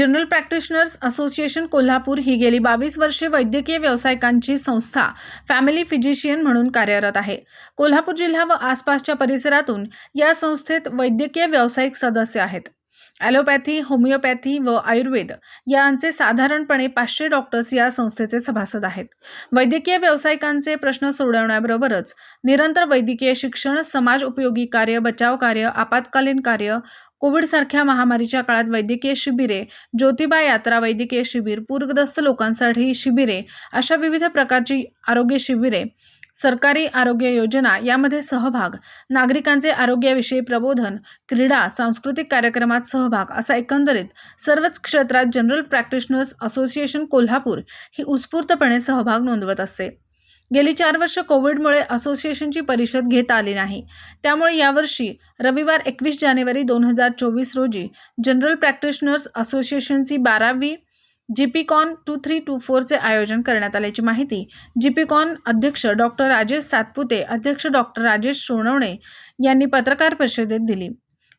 General practitioners association Kolhapur ही गेली बावीस वर्षे वैद्यकीय व्यावसायिकांची संस्था फॅमिली फिजिशियन म्हणून कार्यरत आहे. कोल्हापूर जिल्हा व आसपासच्या परिसरातून या संस्थेत वैद्यकीय व्यावसायिक सदस्य आहेत. ॲलोपॅथी होमिओपॅथी व आयुर्वेद यांचे साधारणपणे पाचशे डॉक्टर्स या संस्थेचे सभासद आहेत. वैद्यकीय व्यावसायिकांचे प्रश्न सोडवण्याबरोबरच निरंतर वैद्यकीय शिक्षण समाज उपयोगी कार्य बचाव कार्य आपत्कालीन कार्य कोविडसारख्या महामारीच्या काळात वैद्यकीय शिबिरे ज्योतिबा यात्रा वैद्यकीय शिबिर पूरग्रस्त लोकांसाठी शिबिरे अशा विविध प्रकारची आरोग्य शिबिरे सरकारी आरोग्य योजना यामध्ये सहभाग नागरिकांचे आरोग्याविषयी प्रबोधन क्रीडा सांस्कृतिक कार्यक्रमात सहभाग असा एकंदरीत सर्वच क्षेत्रात जनरल प्रॅक्टिशनर्स असोसिएशन कोल्हापूर ही उत्स्फूर्तपणे सहभाग नोंदवत असते. गेली चार वर्ष कोविडमुळे असोसिएशनची परिषद घेता आली नाही. त्यामुळे यावर्षी रविवार एकवीस जानेवारी दोन हजार चोवीस रोजी जनरल प्रॅक्टिशनर्स असोसिएशनची बारावी जीपीकॉन टू थ्री टू फोरचे आयोजन करण्यात आल्याची माहिती जीपीकॉन अध्यक्ष डॉक्टर राजेश सातपुते अध्यक्ष डॉक्टर राजेश सोनवणे यांनी पत्रकार परिषदेत दिली.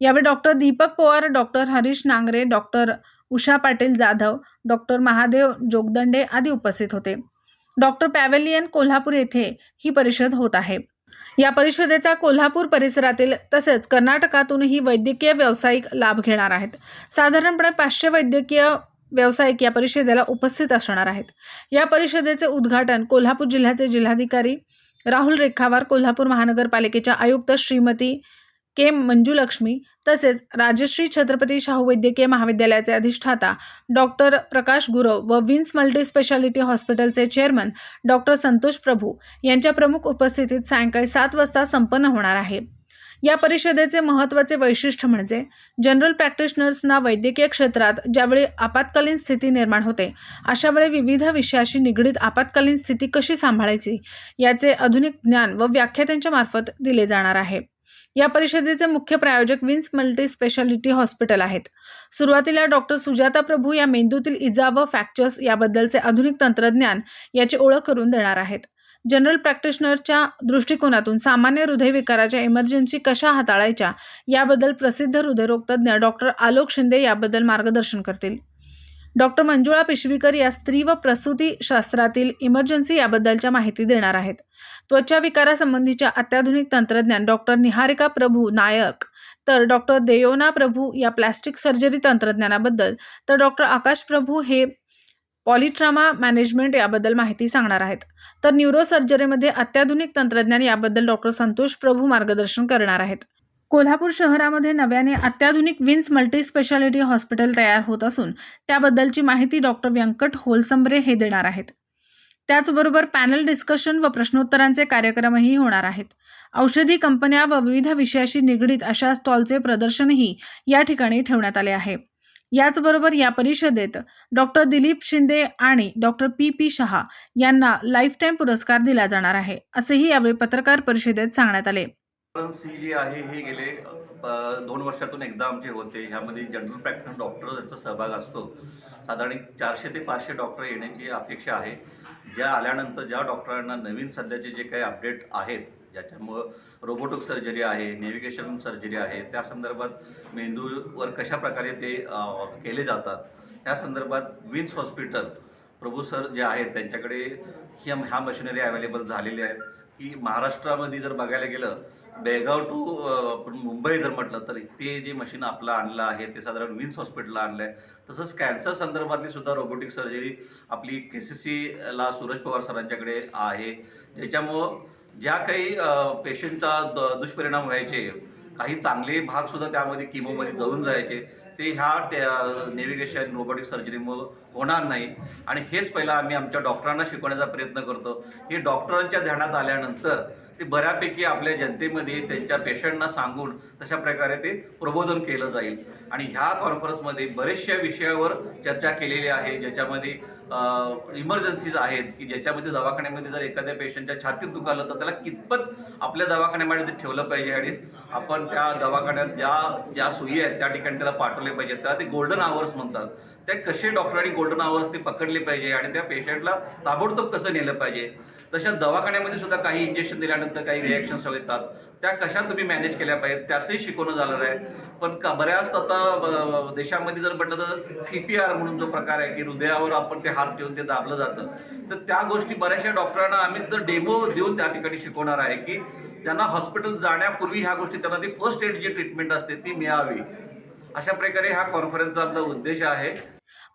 यावेळी doctor Deepak Pawar doctor Harish Nangare doctor Usha Patil Jadhav doctor Mahadev Jogdande आदी उपस्थित होते. डॉक्टर पॅवेलियन कोल्हापूर येथे ही परिषद होत आहे. या परिषदेचा कोल्हापूर परिसरातील तसेच कर्नाटकातूनही वैद्यकीय व्यावसायिक लाभ घेणार आहेत. साधारणपणे पाचशे वैद्यकीय व्यावसायिक या परिषदेला उपस्थित असणार आहेत. या परिषदेचे उद्घाटन कोल्हापूर जिल्ह्याचे जिल्हाधिकारी राहुल रेखावार कोल्हापूर महानगरपालिकेच्या आयुक्त श्रीमती के. मंजुलक्ष्मी तसेच राजश्री छत्रपती शाहू वैद्यकीय महाविद्यालयाचे अधिष्ठाता डॉक्टर प्रकाश गुरव व विन्स मल्टीस्पेशालिटी हॉस्पिटलचे चेअरमन डॉक्टर संतोष प्रभू यांच्या प्रमुख उपस्थितीत सायंकाळी सात वाजता संपन्न होणार आहे. या परिषदेचे महत्त्वाचे वैशिष्ट्य म्हणजे जनरल प्रॅक्टिशनर्सना वैद्यकीय क्षेत्रात ज्यावेळी आपत्कालीन स्थिती निर्माण होते अशा वेळी विविध विषयाशी निगडीत आपत्कालीन स्थिती कशी सांभाळायची याचे आधुनिक ज्ञान व व्याख्या त्यांच्या मार्फत दिले जाणार आहे. या परिषदेचे मुख्य प्रायोजक विन्स मल्टी स्पेशालिटी हॉस्पिटल आहेत. सुरुवातीला डॉक्टर सुजाता प्रभू या मेंदूतील इजा व फ्रॅक्चर्स याबद्दलचे आधुनिक तंत्रज्ञान याची ओळख करून देणार आहेत. जनरल प्रॅक्टिशनरच्या दृष्टिकोनातून सामान्य हृदयविकाराच्या इमर्जन्सी कशा हाताळायच्या याबद्दल प्रसिद्ध हृदयरोगतज्ञ डॉक्टर आलोक शिंदे याबद्दल मार्गदर्शन करतील. डॉक्टर मंजुळा पिशवीकर या स्त्री व प्रसूती शास्त्रातील इमर्जन्सी याबद्दलच्या माहिती देणार आहेत. त्वचा विकारासंबंधीच्या अत्याधुनिक तंत्रज्ञान डॉक्टर निहारिका प्रभू नायक तर डॉक्टर देयोना प्रभू या प्लॅस्टिक सर्जरी तंत्रज्ञानाबद्दल तर डॉक्टर आकाश प्रभू हे पॉलिट्रामा मॅनेजमेंट याबद्दल माहिती सांगणार आहेत. तर न्यूरोसर्जरीमध्ये अत्याधुनिक तंत्रज्ञान याबद्दल डॉक्टर संतोष प्रभू मार्गदर्शन करणार आहेत. कोल्हापूर शहरामध्ये नव्याने अत्याधुनिक विन्स मल्टीस्पेशालिटी हॉस्पिटल तयार होत असून त्याबद्दलची माहिती डॉक्टर व्यंकट होलसंबरे हे देणार आहेत. त्याचबरोबर पॅनल डिस्कशन व प्रश्नोत्तरांचे कार्यक्रमही होणार आहेत. औषधी कंपन्या व विविध विषयाशी निगडीत अशा स्टॉलचे प्रदर्शनही या ठिकाणी ठेवण्यात आले आहे. याचबरोबर या परिषदेत डॉक्टर दिलीप शिंदे आणि डॉक्टर पी पी शहा यांना लाईफटाईम पुरस्कार दिला जाणार आहे असेही यावेळी पत्रकार परिषदेत सांगण्यात आले. कॉन्फरन्स सी जी आहे हे गेले दोन वर्षातून एकदा आमचे होते. ह्यामध्ये जनरल प्रॅक्टिस डॉक्टर यांचा सहभाग असतो. साधारण एक चारशे ते पाचशे डॉक्टर येण्याची अपेक्षा आहे. ज्या आल्यानंतर ज्या डॉक्टरांना नवीन सध्याचे जे काही अपडेट आहेत ज्याच्यामुळं रोबोटिक सर्जरी आहे नेव्हिगेशन सर्जरी आहे त्या संदर्भात मेंदूवर कशा प्रकारे ते केले जातात त्या संदर्भात विन्स हॉस्पिटल प्रभू सर जे आहेत त्यांच्याकडे ह्या ह्या मशिनरी अवेलेबल झालेल्या आहेत. की महाराष्ट्रामध्ये जर बघायला गेलं बेळगाव टू आपण मुंबई जर म्हटलं तर ते जे मशीन आपलं आणलं आहे ते साधारण विन्स हॉस्पिटलला आणलं आहे तसंच कॅन्सर संदर्भातली सुद्धा रोबोटिक सर्जरी आपली के सी सीला सूरज पवार सरांच्याकडे आहे. ज्याच्यामुळं ज्या काही पेशंटचा द दुष्परिणाम व्हायचे काही चांगले भागसुद्धा त्यामध्ये किमोमध्ये जाऊन जायचे ते ह्या नेव्हिगेशन रोबोटिक सर्जरीमुळं होणार नाही. आणि हेच पहिला आम्ही आमच्या डॉक्टरांना शिकवण्याचा प्रयत्न करतो. हे डॉक्टरांच्या ध्यानात आल्यानंतर ते बऱ्यापैकी आपल्या जनतेमध्ये त्यांच्या पेशंटना सांगून तशा प्रकारे ते प्रबोधन केलं जाईल. आणि ह्या कॉन्फरन्समध्ये बरेचशा विषयावर चर्चा केलेली आहे ज्याच्यामध्ये इमर्जन्सीज आहेत की ज्याच्यामध्ये दवाखान्यामध्ये जर एखाद्या पेशंटच्या छातीत दुखालं तर त्याला कितपत आपल्या दवाखान्यामध्ये ते ठेवलं पाहिजे? आणि आपण त्या दवाखान्यात ज्या ज्या सोयी आहेत त्या ठिकाणी त्याला पाठवले पाहिजेत. त्याला ते गोल्डन आवर्स म्हणतात. त्या कसे डॉक्टरांनी गोल्डन आवर्स ते पकडले पाहिजे आणि त्या पेशंटला ताबडतोब कसं नेलं पाहिजे? तशा दवाखान्यामध्ये सुद्धा काही इंजेक्शन दिल्यानंतर काही रिॲक्शन्स येतात. त्या कशा तुम्ही मॅनेज केल्या पाहिजेत? त्याचंही शिकवणं झालं आहे. पण का बऱ्याच आता देशामध्ये जर म्हटलं तर सी पी आर म्हणून जो प्रकार आहे की हृदयावर आपण ते हात ठेवून ते दाबलं जातं. तर त्या गोष्टी बऱ्याचशा डॉक्टरांना आम्ही जर डेमो देऊन त्या ठिकाणी शिकवणार आहे की त्यांना हॉस्पिटल जाण्यापूर्वी ह्या गोष्टी त्यांना ती फर्स्ट एड जी ट्रीटमेंट असते ती मिळावी. अशा प्रकारे हा कॉन्फरन्सचा आमचा उद्देश आहे.